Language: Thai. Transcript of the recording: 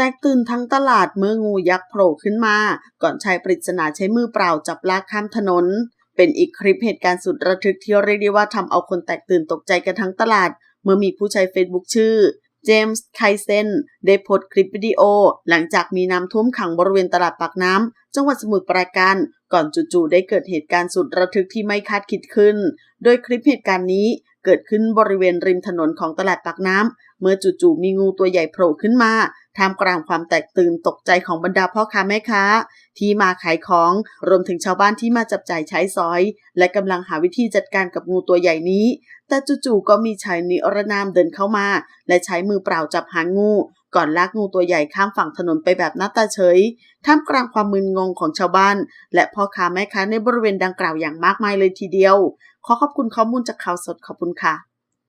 ตกตื่นทั้งตลาดเมื่องูยักษ์โผล่ขึ้นมา ก่อนชายปริศนาใช้มือเปล่าจับลากข้ามถนน เป็นอีกคลิปเหตุการณ์สุดระทึกที่เรียกได้ว่าทำเอาคนแตกตื่นตกใจกันทั้งตลาด เมื่อมีผู้ใช้เฟซบุ๊กชื่อเจมส์ไคเซนได้โพสต์คลิปวิดีโอ หลังจากมีน้ำท่วมขังบริเวณตลาดปากน้ำจังหวัดสมุทรปราการ ก่อนจู่ๆได้เกิดเหตุการณ์สุดระทึกที่ไม่คาดคิดขึ้น โดยคลิปเหตุการณ์นี้เกิดขึ้นบริเวณริมถนนของตลาดปากน้ำเมื่อจู่ๆมีงูตัวใหญ่โผล่ขึ้นมา ท่ามกลางความแตกตื่นตกใจของบรรดาพ่อค้าแม่ค้า ที่มาขายของรวมถึงชาวบ้านที่มาจับจ่ายใช้สอย และกำลังหาวิธีจัดการกับงูตัวใหญ่นี้ แต่จู่ๆก็มีชายนิรนามเดินเข้ามา และใช้มือเปล่าจับหางงู ก่อนลากงูตัวใหญ่ข้ามฝั่งถนนไปแบบหน้าตาเฉย ท่ามกลางความมึนงงของชาวบ้าน และพ่อค้าแม่ค้าในบริเวณดังกล่าวอย่างมากมายเลยทีเดียว ขอขอบคุณข้อมูลจากข่าวสดขอบคุณค่ะ